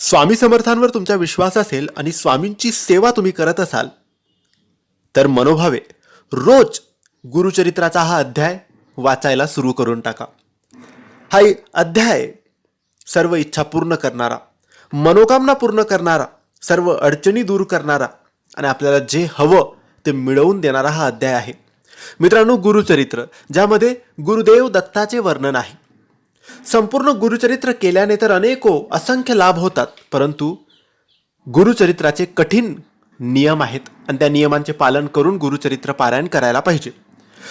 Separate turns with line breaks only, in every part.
स्वामी समर्थांवर तुमचा विश्वास असेल आणि स्वामींची सेवा तुम्ही करत असाल तर मनोभावे रोज गुरुचरित्राचा हा अध्याय वाचायला सुरू करून टाका. हा अध्याय सर्व इच्छा पूर्ण करणारा मनोकामना पूर्ण करणारा सर्व अडचणी दूर करणारा आणि आपल्याला जे हवं ते मिळवून देणारा हा अध्याय आहे. मित्रांनो गुरुचरित्र ज्यामध्ये गुरुदेव दत्ताचे वर्णन आहे. संपूर्ण गुरुचरित्र केल्याने तर अनेको असंख्य लाभ होतात परंतु गुरुचरित्राचे कठीण नियम आहेत आणि त्या नियमांचे पालन करून गुरुचरित्र पारायण करायला पाहिजे.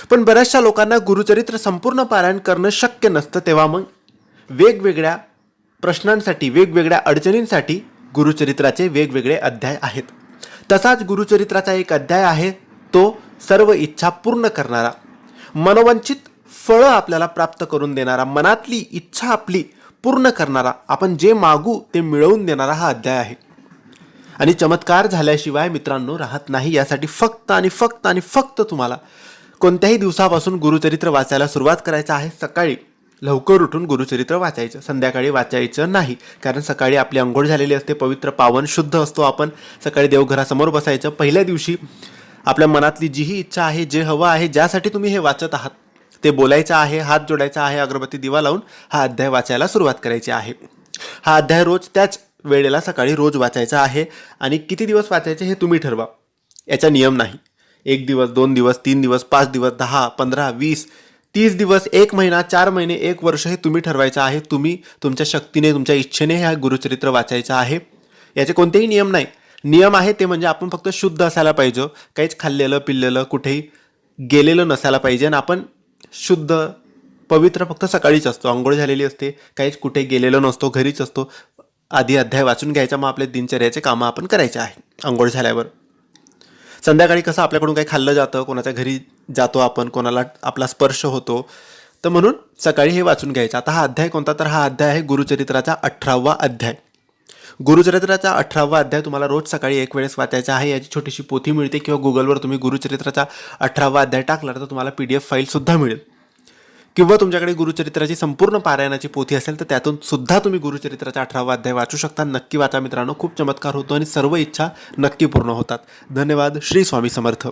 पण बऱ्याचशा लोकांना गुरुचरित्र संपूर्ण पारायण करणं शक्य नसतं तेव्हा मग वेगवेगळ्या प्रश्नांसाठी वेगवेगळ्या अडचणींसाठी गुरुचरित्राचे वेगवेगळे अध्याय आहेत. तसाच गुरुचरित्राचा एक अध्याय आहे तो सर्व इच्छा पूर्ण करणारा मनोवंचित फळं आपल्याला प्राप्त करून देणारा मनातली इच्छा आपली पूर्ण करणारा आपण जे मागू ते मिळवून देणारा हा अध्याय आहे. आणि चमत्कार झाल्याशिवाय मित्रांनो राहत नाही. यासाठी फक्त आणि फक्त आणि फक्त तुम्हाला कोणत्याही दिवसापासून गुरुचरित्र वाचायला सुरुवात करायचं आहे. सकाळी लवकर उठून गुरुचरित्र वाचायचं. संध्याकाळी वाचायचं नाही. कारण सकाळी आपली अंघोळ झालेली असते पवित्र पावन शुद्ध असतो आपण. सकाळी देवघरासमोर बसायचं. पहिल्या दिवशी आपल्या मनातली जीही इच्छा आहे जे हवं आहे ज्यासाठी तुम्ही हे वाचत आहात. ते बोलायचं आहे हात जोडायचा आहे अगरबत्ती दिवा लावून हा अध्याय वाचायला सुरुवात करायची आहे. हा अध्याय रोज त्याच वेळेला सकाळी रोज वाचायचा आहे आणि किती दिवस वाचायचे हे तुम्ही ठरवा. याचा नियम नाही. एक दिवस दोन दिवस तीन दिवस पाच दिवस दहा पंधरा वीस तीस दिवस एक महिना चार महिने एक वर्ष हे तुम्ही ठरवायचं आहे. तुम्ही तुमच्या शक्तीने तुमच्या इच्छेने ह्या गुरुचरित्र वाचायचं आहे. याचे कोणतेही नियम नाही. नियम आहे ते म्हणजे आपण फक्त शुद्ध असायला पाहिजे हो. काहीच खाल्लेलं पिल्लेलं कुठेही गेलेलं नसायला पाहिजे आणि आपण शुद्ध पवित्र फक्त सकाळीच असतो. आंघोळ झालेली असते काहीच कुठे गेलेलो नसतो घरीच असतो. आधी अध्याय वाचून घ्यायचा मग आपल्या दिनचर्याचे कामं आपण करायचे आहे आंघोळ झाल्यावर. संध्याकाळी कसं आपल्याकडून काही खाल्लं जातं कोणाच्या घरी जातो आपण कोणाला आपला स्पर्श होतो. तर म्हणून सकाळी हे वाचून घ्यायचं. आता हा अध्याय कोणता? तर हा अध्याय आहे गुरुचरित्राचा अठरावा अध्याय. गुरुचरित्राचा अठरावा अध्याय तुम्हाला रोज सकाळी एक वेळेस वाचायचा आहे. याची छोटीशी पोथी मिळते किंवा गुगलवर तुम्ही गुरुचरित्राचा अठरावा अध्याय टाकला तर तुम्हाला पी डी एफ फाईलसुद्धा मिळेल. किंवा तुमच्याकडे गुरुचरित्राची संपूर्ण पारायणाची पोथी असेल तर त्यातून सुद्धा तुम्ही गुरुचरित्राचा अठरावा अध्याय वाचू शकता. नक्की वाचा मित्रांनो खूप चमत्कार होतो आणि सर्व इच्छा नक्की पूर्ण होतात. धन्यवाद. श्री स्वामी समर्थ.